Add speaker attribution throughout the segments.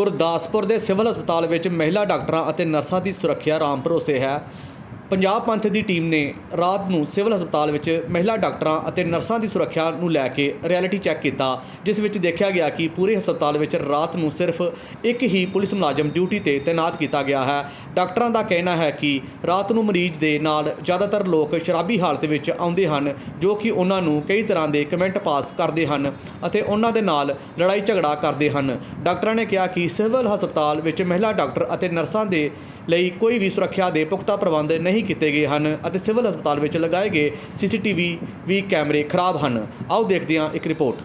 Speaker 1: ਗੁਰਦਾਸਪੁਰ ਦੇ ਸਿਵਲ ਹਸਪਤਾਲ ਵਿੱਚ ਮਹਿਲਾ ਡਾਕਟਰਾਂ ਅਤੇ ਨਰਸਾਂ ਦੀ ਸੁਰੱਖਿਆ ਰਾਮ ਭਰੋਸੇ ਹੈ। ਪੰਜਾਬ ਪੰਥ ਦੀ ਟੀਮ ਨੇ ਰਾਤ ਨੂੰ ਸਿਵਲ ਹਸਪਤਾਲ ਵਿੱਚ ਮਹਿਲਾ ਡਾਕਟਰਾਂ ਅਤੇ ਨਰਸਾਂ ਦੀ ਸੁਰੱਖਿਆ ਨੂੰ ਲੈ ਕੇ ਰਿਐਲਿਟੀ ਚੈੱਕ ਕੀਤਾ, ਜਿਸ ਵਿੱਚ ਦੇਖਿਆ ਗਿਆ ਕਿ ਪੂਰੇ ਹਸਪਤਾਲ ਵਿੱਚ ਰਾਤ ਨੂੰ ਸਿਰਫ ਇੱਕ ਹੀ ਪੁਲਿਸ ਮੁਲਾਜ਼ਮ ਡਿਊਟੀ ਤੇ ਤਾਇਨਾਤ ਕੀਤਾ ਗਿਆ ਹੈ। ਡਾਕਟਰਾਂ ਦਾ ਕਹਿਣਾ ਹੈ ਕਿ ਰਾਤ ਨੂੰ ਮਰੀਜ਼ ਦੇ ਨਾਲ ਜ਼ਿਆਦਾਤਰ ਲੋਕ ਸ਼ਰਾਬੀ ਹਾਲਤ ਵਿੱਚ ਆਉਂਦੇ ਹਨ, ਜੋ ਕਿ ਉਹਨਾਂ ਨੂੰ ਕਈ ਤਰ੍ਹਾਂ ਦੇ ਕਮੈਂਟ ਪਾਸ ਕਰਦੇ ਹਨ ਅਤੇ ਉਹਨਾਂ ਦੇ ਨਾਲ ਲੜਾਈ ਝਗੜਾ ਕਰਦੇ ਹਨ। ਡਾਕਟਰਾਂ ਨੇ ਕਿਹਾ ਕਿ ਸਿਵਲ ਹਸਪਤਾਲ ਵਿੱਚ ਮਹਿਲਾ ਡਾਕਟਰ ਅਤੇ ਨਰਸਾਂ ਦੇ ਲਈ ਕੋਈ ਵੀ ਸੁਰੱਖਿਆ ਦੇ ਪੁਖਤਾ ਪ੍ਰਬੰਧ ਨਹੀਂ ਕੀਤੇ ਗਏ ਹਨ ਅਤੇ ਸਿਵਲ ਹਸਪਤਾਲ ਵਿੱਚ ਲਗਾਏ ਗਏ ਸੀਸੀਟੀਵੀ ਵੀ ਕੈਮਰੇ ਖਰਾਬ ਹਨ। ਆਓ ਦੇਖਦੇ ਹਾਂ ਇੱਕ ਰਿਪੋਰਟ।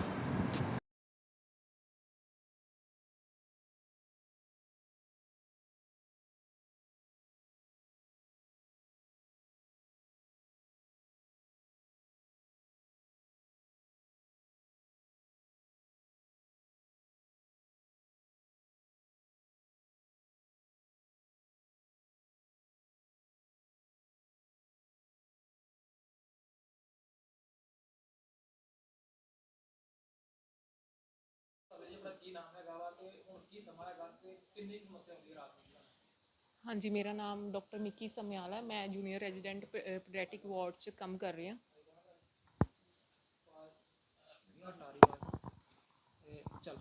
Speaker 2: ਹਾਂਜੀ ਮੇਰਾ ਨਾਮ ਡਾਕਟਰ ਮਿੱਕੀ ਸਮਿਆਲ ਹੈ। ਮੈਂ ਜੂਨੀਅਰ ਰੈਜ਼ੀਡੈਂਟ ਪੀਡੀਆਟ੍ਰਿਕ ਵਾਰਡ 'ਚ ਕੰਮ ਕਰ ਰਹੀ ਹਾਂ।
Speaker 3: ਹੈ। ਚਲ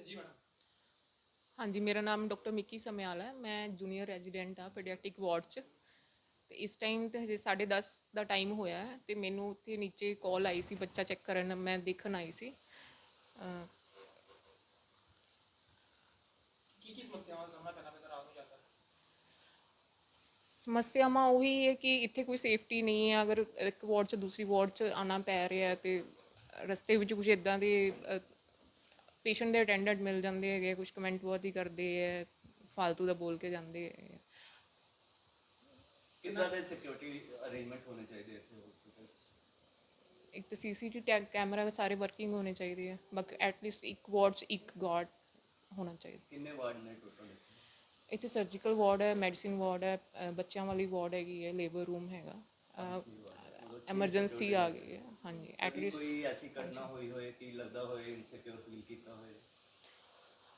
Speaker 3: ਜੀ ਮੈਡਮ।
Speaker 2: ਹਾਂਜੀ ਮੇਰਾ ਨਾਮ ਡਾਕਟਰ ਮਿੱਕੀ ਸਮਿਆਲ ਹੈ। ਮੈਂ ਜੂਨੀਅਰ ਰੈਜ਼ੀਡੈਂਟ ਆ ਪੀਡੀਆਟ੍ਰਿਕ ਵਾਰਡ 'ਚ। ਤੇ ਇਸ ਟਾਈਮ ਤੇ ਹਜੇ 10:30 ਦਾ ਟਾਈਮ ਹੋਇਆ ਹੈ ਤੇ ਮੈਨੂੰ ਉੱਥੇ ਨੀਚੇ ਕਾਲ ਆਈ ਸੀ ਬੱਚਾ ਚੈੱਕ ਕਰਨ ਮੈਂ ਦੇਖਣ ਆਈ ਸੀ।
Speaker 3: ਕੀ ਕੀ ਸਮੱਸਿਆਵਾਂ ਦਾ ਸਾਹਮਣਾ ਕਰਨਾ ਪੈਂਦਾ ਰਾਤ ਨੂੰ ਜ਼ਿਆਦਾ
Speaker 2: ਸਮੱਸਿਆਵਾਂ ਉਹੀ ਹੈ ਕਿ ਇੱਥੇ ਕੋਈ ਸੇਫਟੀ ਨਹੀਂ ਹੈ। ਅਗਰ ਇੱਕ ਵਾਰਡ 'ਚ ਦੂਸਰੀ ਵਾਰਡ 'ਚ ਆਣਾ ਪੈ ਰਿਹਾ ਹੈ ਤੇ ਰਸਤੇ ਵਿੱਚ ਕੁਝ ਇਦਾਂ ਦੇ ਪੇਸ਼ੈਂਟ ਦੇ ਅਟੈਂਡੈਂਟ ਮਿਲ ਜਾਂਦੇ ਹੈਗੇ ਕੁਝ ਕਮੈਂਟ ਬਹੁਤ ਹੀ ਕਰਦੇ ਹੈ ਫालतू ਦਾ ਬੋਲ ਕੇ ਜਾਂਦੇ ਹੈ
Speaker 4: ਕਿੰਨਾ ਦੇ ਸਿਕਿਉਰਿਟੀ ਅਰੇਂਜਮੈਂਟ ਹੋਣੇ ਚਾਹੀਦੇ ਇੱਥੇ?
Speaker 2: ਇੱਕ ਤਾਂ ਸੀਸੀਟੀ ਟੈਗ ਕੈਮਰਾ ਸਾਰੇ ਵਰਕਿੰਗ ਹੋਣੇ ਚਾਹੀਦੇ ਹੈ ਬਾਕੀ ਐਟਲੀਸਟ ਇੱਕ ਵਾਰਡ 'ਚ ਇੱਕ ਗਾਰਡ ਹੋਣਾ ਚਾਹੀਦਾ।
Speaker 4: ਕਿੰਨੇ ਵਾਰਡ ਨੇ ਟੋਟਲ
Speaker 2: ਇੱਥੇ? ਸਰਜੀਕਲ ਵਾਰਡ ਹੈ ਮੈਡੀਸਿਨ ਵਾਰਡ ਹੈ ਅ, ਬੱਚਿਆਂ ਵਾਲੀ ਵਾਰਡ ਹੈਗੀ ਹੈ ਲੇਬਰ ਰੂਮ ਹੈਗਾ। ਐਮਰਜੈਂਸੀ ਆ ਗਈ ਹੈ ਹਾਂਜੀ
Speaker 4: ਕਦੀ
Speaker 2: ਐਟਲੀਸਟ
Speaker 4: ਕੋਈ ਐਸੀ ਘਟਨਾ ਹੋਈ ਹੋਏ ਕਿ ਲੱਗਦਾ ਹੋਏ ਇਨਸਿਕਿਉਰ ਫੀਲ ਕੀਤਾ ਹੋਏ?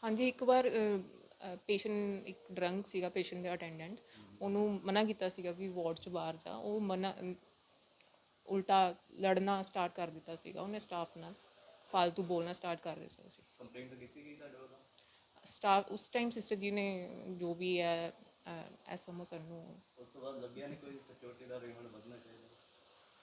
Speaker 2: ਹਾਂਜੀ ਇੱਕ ਵਾਰ ਪੇਸ਼ੈਂਟ ਇੱਕ ਡਰੰਕ ਸੀਗਾ ਪੇਸ਼ੈਂਟ ਦੇ ਅਟੈਂਡੈਂਟ ਉਹਨੂੰ ਮਨਾ ਕੀਤਾ ਸੀਗਾ ਕਿ ਵਾਰਡ 'ਚ ਬਾਹਰ ਜਾ ਉਹ ਮਨਾ ਉਲਟਾ ਲੜਨਾ ਸਟਾਰਟ ਕਰ ਦਿੱਤਾ ਸੀਗਾ। ਉਹਨੇ ਸਟਾਫ ਨਾਲ ਫालतू ਬੋਲਣਾ ਸਟਾਰਟ ਕਰ ਦਿੱਤਾ ਸੀ।
Speaker 4: ਕੰਪਲੇਂਟ ਕੀਤੀ ਗਈ ਤੁਹਾਡੇ ਵੱਲੋਂ?
Speaker 2: ਸਟਾਫ ਉਸ ਟਾਈਮ ਸਿਸਟਰ ਜੀ ਨੇ ਜੋ ਵੀ ਹੈ ਐਸਐਮਓ ਸਰ ਨੂੰ
Speaker 4: ਉਸ ਤੋਂ ਬਾਅਦ ਲੱਗਿਆ ਨਹੀਂ ਕੋਈ ਸਿਕਿਉਰਿਟੀ ਦਾ ਅਰੇਂਜਮੈਂਟ ਵਧਣਾ ਚਾਹੀਦਾ?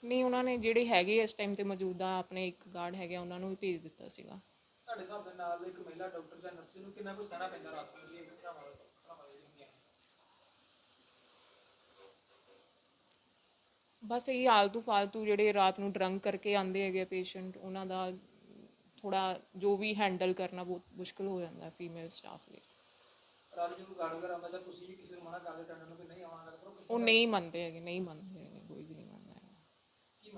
Speaker 2: ਨਹੀਂ ਉਹਨਾਂ ਨੇ ਜਿਹੜੇ ਹੈਗੇ ਇਸ ਟਾਈਮ ਤੇ ਮੌਜੂਦਾ ਆਪਣੇ ਇੱਕ ਗਾਰਡ ਹੈਗੇ ਉਹਨਾਂ ਨੂੰ ਵੀ ਭੇਜ ਦਿੱਤਾ ਸੀਗਾ।
Speaker 3: ਤੁਹਾਡੇ ਹਿਸਾਬ ਦੇ ਨਾਲ ਇੱਕ ਮਹਿਲਾ ਡਾਕਟਰ ਜਾਂ ਨਰਸ ਨੂੰ ਕਿੰਨਾ ਕੁ ਸਹਿਣਾ ਪੈਂਦਾ ਰਾਤ ਨੂੰ? ਜੀ ਘਟਨਾਵਾਂ ਘਟਨਾਵਾਂ ਜਿਹੜੀਆਂ
Speaker 2: ਬਸ ਇਹ ਆਲਤੂ ਫਾਲਤੂ ਜਿਹੜੇ ਰਾਤ ਨੂੰ ਡਰੰਕ ਕਰਕੇ ਆਉਂਦੇ ਹੈਗੇ ਪੇਸ਼ੈਂਟ ਉਹਨਾਂ ਦਾ ਥੋੜਾ ਜੋ ਵੀ ਹੈਂਡਲ ਕਰਨਾ ਬਹੁਤ ਮੁਸ਼ਕਲ ਹੋ ਜਾਂਦਾ ਫੀਮੇਲ ਸਟਾਫ ਲਈ।
Speaker 3: ਰਾਤ ਨੂੰ ਜਦੋਂ ਗਾਰਡ ਵਗੈਰਾ ਆਉਂਦਾ ਜਾਂ ਤੁਸੀਂ ਕਿਸੇ ਨੂੰ ਮਨਾ ਕਰਦੇ ਟੈਂਡਰ ਨੂੰ ਕਿ ਨਹੀਂ ਆਉਣਾ ਕਰੋ ਕੁਛ
Speaker 2: ਉਹ ਨਹੀਂ ਮੰਨਦੇ ਹੈਗੇ ਨਹੀਂ ਮੰਨਦੇ ਹੈਗੇ ਕੋਈ ਵੀ ਨਹੀਂ ਮੰਨਦਾ ਹੈਗਾ।
Speaker 3: ਕੀ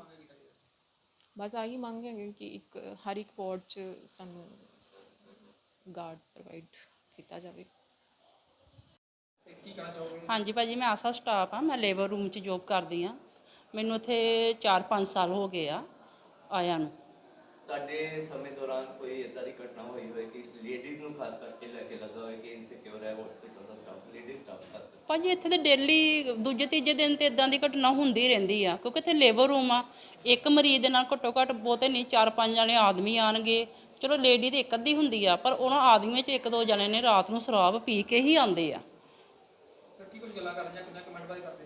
Speaker 2: ਬਸ ਆਹੀ ਮੰਗ ਹੈਗੇ ਕਿ ਇੱਕ ਹਰ ਇੱਕ ਵਾਰਡ 'ਚ ਸਾਨੂੰ ਗਾਰਡ ਪ੍ਰੋਵਾਈਡ ਕੀਤਾ ਜਾਵੇ।
Speaker 5: ਹਾਂਜੀ ਭਾਜੀ ਮੈਂ ਆਸਾ ਸਟਾਫ ਆ ਮੈਂ ਲੇਬਰ ਰੂਮ 'ਚ ਜੋਬ ਕਰਦੀ ਆ ਮੈਨੂੰ ਇੱਥੇ 4-5 ਸਾਲ ਹੋ ਗਏ ਆ ਆਇਆਂ ਨੂੰ।
Speaker 4: ਤੁਹਾਡੇ ਸਮੇਂ ਦੌਰਾਨ ਕੋਈ ਇਦਾਂ ਦੀ ਘਟਨਾ ਹੋਈ ਹੋਏ ਕਿ ਲੇਡੀਜ਼ ਨੂੰ ਖਾਸ ਕਰਕੇ ਲੈ ਕੇ ਲੱਗਾ ਹੋਏ ਕਿ ਇਨਸਿਕਿਉਰ ਹੈ ਹਸਪੀਟਲ ਦਾ ਸਟਾਫ ਲੇਡੀ ਸਟਾਫ ਖਾਸ ਕਰਕੇ?
Speaker 5: ਭਾਜੀ ਇੱਥੇ ਤੇ ਡੇਲੀ ਦੂਜੇ ਤੀਜੇ ਦਿਨ ਤੇ ਇਦਾਂ ਦੀ ਘਟਨਾ ਹੁੰਦੀ ਰਹਿੰਦੀ ਆ ਕਿਉਂਕਿ ਇੱਥੇ ਲੇਬਰ ਰੂਮ ਆ। ਇੱਕ ਮਰੀਜ਼ ਦੇ ਨਾਲ ਘੱਟੋ ਘੱਟ ਬਹੁਤੇ ਨਹੀਂ 4-5 ਜਣੇ ਆਦਮੀ ਆਣਗੇ। ਚਲੋ ਲੇਡੀ ਤੇ ਇੱਕ ਅੱਧੀ ਹੁੰਦੀ ਆ ਪਰ ਉਹਨਾਂ ਆਦਮੀਆਂ 'ਚ ਇੱਕ ਦੋ ਜਣੇ ਨੇ ਰਾਤ ਨੂੰ ਸ਼ਰਾਬ ਪੀ ਕੇ ਹੀ ਆਉਂਦੇ ਆ।
Speaker 3: ਕੀ ਕੁਝ ਗੱਲਾਂ ਕਰਦੇ ਜਾਂ ਕਿੰਨਾ ਕਮੈਂਟ ਬਾਈ ਕਰਦੇ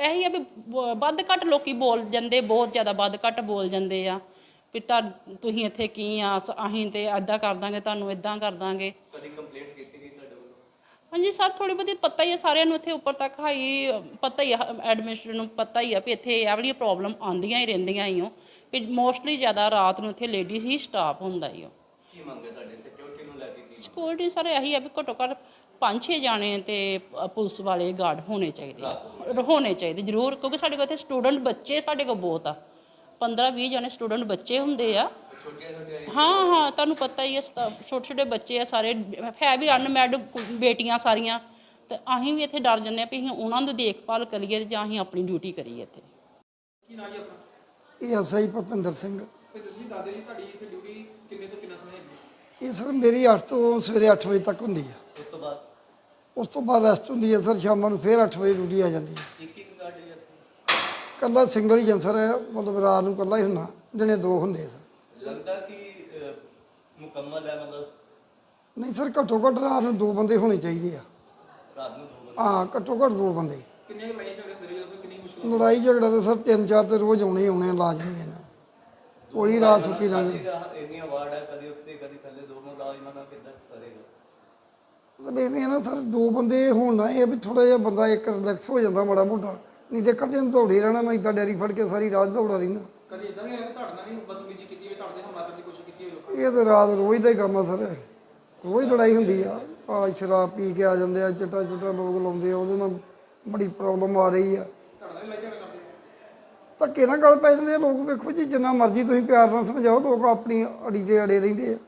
Speaker 5: ਇਹੀ ਆ ਵੀ ਵੱਧ ਘੱਟ ਲੋਕੀ ਬੋਲ ਜਾਂਦੇ ਬਹੁਤ ਜ਼ਿਆਦਾ ਵੱਧ ਘੱਟ ਬੋਲ ਜਾਂਦੇ ਆ। ਵੀ ਤਾਂ ਤੁਸੀਂ ਇੱਥੇ ਕੀ ਆ ਅਸੀਂ ਤੇ ਐਦਾਂ ਕਰ ਦਾਂਗੇ ਤੁਹਾਨੂੰ ਇਦਾਂ ਕਰ ਦਾਂਗੇ।
Speaker 4: ਕਦੀ ਕੰਪਲੇਂਟ ਕੀਤੀ ਗਈ ਤੁਹਾਡੇ ਵੱਲੋਂ?
Speaker 5: ਹਾਂਜੀ ਸਰ ਥੋੜੀ ਬਹੁਤੀ ਪਤਾ ਹੀ ਆ ਸਾਰਿਆਂ ਨੂੰ ਇੱਥੇ ਉੱਪਰ ਤੱਕ ਹਾਈ ਪਤਾ ਹੀ ਆ ਐਡਮਿਨਿਸਟ੍ਰੇਟਰ ਨੂੰ ਪਤਾ ਹੀ ਆ ਵੀ ਇੱਥੇ ਇਹ ਵਾਲੀ ਪ੍ਰੋਬਲਮ ਆਉਂਦੀਆਂ ਹੀ ਰਹਿੰਦੀਆਂ ਹੀ ਉਹ ਵੀ ਮੋਸਟਲੀ ਜ਼ਿਆਦਾ ਰਾਤ ਨੂੰ ਇੱਥੇ ਲੇਡੀਜ਼ ਹੀ ਸਟਾਫ ਹੁੰਦਾ ਹੀ ਉਹ
Speaker 4: ਕੀ ਮੰਗੇ ਤੁਹਾਡੇ? ਸਿਕਿਉਰਿਟੀ ਨੂੰ ਲੈ ਕੇ
Speaker 5: ਸਿਕਿਉਰਿਟੀ ਸਰ ਇਹੀ ਹੈ ਵੀ ਘੱਟੋ ਘੱਟ ਪੰਜ ਛੇ ਜਾਣੇ ਤੇ ਅ, ਪੁਲਿਸ ਵਾਲੇ ਗਾਰਡ ਹੋਣੇ ਚਾਹੀਦੇ ਹੋਣੇ ਚਾਹੀਦੇ ਜ਼ਰੂਰ ਕਿਉਂਕਿ ਸਾਡੇ ਕੋਲ ਇੱਥੇ ਸਟੂਡੈਂਟ ਬੱਚੇ ਸਾਡੇ ਕੋਲ ਬਹੁਤ ਆ। 15 20 ਜਾਣੇ ਸਟੂਡੈਂਟ ਬੱਚੇ ਹੁੰਦੇ ਆ। ਹਾਂ ਹਾਂ ਤੁਹਾਨੂੰ ਪਤਾ ਹੀ ਹੈ ਛੋਟੇ ਛੋਟੇ ਬੱਚੇ ਆ ਸਾਰੇ ਹੈ ਵੀ ਅਨਮੈਡ ਬੇਟੀਆਂ ਸਾਰੀਆਂ ਤੇ ਅਸੀਂ ਵੀ ਇੱਥੇ ਡਰ ਜੰਨੇ ਆ ਵੀ ਅਸੀਂ ਉਹਨਾਂ ਦੀ ਦੇਖਭਾਲ ਕਰੀਏ ਤੇ ਜਾਂ ਅਸੀਂ ਆਪਣੀ ਡਿਊਟੀ ਕਰੀਏ ਇੱਥੇ।
Speaker 3: ਕੀ ਨਾਂ ਜੀ ਆਪਣਾ?
Speaker 6: ਇਹ ਐਸਆਈ ਭੁਪਿੰਦਰ ਸਿੰਘ।
Speaker 3: ਤੇ ਤੁਸੀਂ ਦੱਸਦੇ ਜੀ ਤੁਹਾਡੀ ਇੱਥੇ ਡਿਊਟੀ ਕਿੰਨੇ ਤੋਂ ਕਿੰਨਾ ਸਮੇਂ ਹੈਗੀ
Speaker 6: ਇਹ ਸਰ ਮੇਰੀ 8 ਤੋਂ ਸਵੇਰੇ 8 ਵਜੇ ਤੱਕ ਹੁੰਦੀ ਹੈ
Speaker 4: ਉਸ ਤੋਂ ਬਾਅਦ
Speaker 6: ਰੈਸਟ ਹੁੰਦੀ ਹੈ ਸਰ ਸ਼ਾਮਾਂ ਨੂੰ ਫੇਰ 8 ਵਜੇ ਡਿਊਟੀ ਆ ਜਾਂਦੀ ਹੈ।
Speaker 4: ਇੱਕ ਇੱਕ ਗਾਰਡ ਜੀ ਇੱਥੇ
Speaker 6: ਕੱਲਾ ਸਿੰਗਲ ਹੀ ਜੰਸਰ ਹੈ ਮਤਲਬ ਰਾਤ ਨੂੰ ਕੱਲਾ ਹੀ ਹੁੰਦਾ ਦਿਨੇ ਦੋ ਹੁੰਦੇ ਸਰ
Speaker 4: ਲੱਗਦਾ ਕਿ ਅਹ, ਮੁਕੰਮਲ ਹੈ ਮਤਲਬ
Speaker 6: ਨਹੀਂ ਸਰ ਘੱਟੋ ਘੱਟ ਰਾਤ ਨੂੰ ਦੋ ਬੰਦੇ ਹੋਣੇ ਚਾਹੀਦੇ ਆ।
Speaker 4: ਰਾਤ ਨੂੰ ਦੋ ਬੰਦੇ?
Speaker 6: ਹਾਂ ਘੱਟੋ ਘੱਟ ਦੋ ਬੰਦੇ।
Speaker 3: ਕਿੰਨੇ ਲੜਾਈ ਝਗੜੇ ਹੁੰਦੇ ਨੇ ਜਦੋਂ ਕੋਈ ਕਿੰਨੀ ਮੁਸ਼ਕਲ
Speaker 6: ਲੜਾਈ ਝਗੜਾ ਤਾਂ ਸਰ ਤਿੰਨ ਚਾਰ ਤੇ ਰੋਜ਼ ਆਉਣੇ ਹੀ ਆਉਣੇ ਆ, ਲਾਜ਼ਮੀ ਹੈ ਨਾ। ਕੋਈ ਰਾਤ ਸੁੱਕੀ ਨਾ
Speaker 4: ਇੰਨੀਆਂ ਵਾਰਡ ਹੈ ਕਦੀ ਉੱਤੇ ਕਦੀ ਥੱਲੇ ਦੋ ਮੁਲਾਜ਼ਮਾਂ ਨਾਲ ਕਿੱਦਾਂ ਸਰੇਗਾ
Speaker 6: ਸਰ ਇਹਦੇ ਨਾ ਸਰ ਦੋ ਬੰਦੇ ਹੋਣ ਨਾ ਇਹ ਵੀ ਥੋੜਾ ਜਿਹਾ ਬੰਦਾ ਇੱਕ ਰਿਲੈਕਸ ਹੋ ਜਾਂਦਾ ਮਾੜਾ ਮੋਟਾ। ਨਹੀਂ ਤੇ ਕਦੇ ਨੂੰ ਦੌੜੇ ਰਹਿਣਾ ਮੈਂ ਇਦਾਂ ਡੈਰੀ ਫੜ ਕੇ ਸਾਰੀ ਰਾਤ ਦੌੜਾ ਰਹਿਣਾ
Speaker 3: ਕਦੀ ਇਦਾਂ ਵੀ ਹੋਇਆ ਤੁਹਾਡੇ ਨਾਲ ਵੀ ਬਦਤਮੀਜ਼ੀ ਕੀਤੀ ਹੋਵੇ ਤੁਹਾਡੇ ਹਮਲਾ ਕਰਨ ਦੀ ਕੋਸ਼ਿਸ਼ ਕੀਤੀ ਹੋਵੇ ਲੋਕਾਂ
Speaker 6: ਇਹ ਤਾਂ ਰਾਤ ਰੋਜ਼ ਦਾ ਹੀ ਕੰਮ ਆ ਸਰ। ਰੋਜ਼ ਲੜਾਈ ਹੁੰਦੀ ਆ। ਆ ਸ਼ਰਾਬ ਪੀ ਕੇ ਆ ਜਾਂਦੇ ਆ ਚਿੱਟਾ ਚੁੱਟਾ ਲੋਕ ਲਾਉਂਦੇ ਆ ਉਹਦੇ ਨਾਲ ਬੜੀ ਪ੍ਰੋਬਲਮ ਆ ਰਹੀ ਆ।
Speaker 3: ਤੁਹਾਡੇ ਨਾਲ ਵੀ ਲੜਾਈ ਝਗੜਾ ਕਰਦੇ?
Speaker 6: ਧੱਕੇ ਨਾਲ ਗੱਲ ਪੈ ਜਾਂਦੇ ਆ ਲੋਕ ਵੇਖੋ ਜੀ ਜਿੰਨਾ ਮਰਜ਼ੀ ਤੁਸੀਂ ਪਿਆਰ ਨਾਲ ਸਮਝਾਓ ਲੋਕ ਆਪਣੀ ਅੜੀ ਤੇ ਅੜੇ ਰਹਿੰਦੇ ਆ।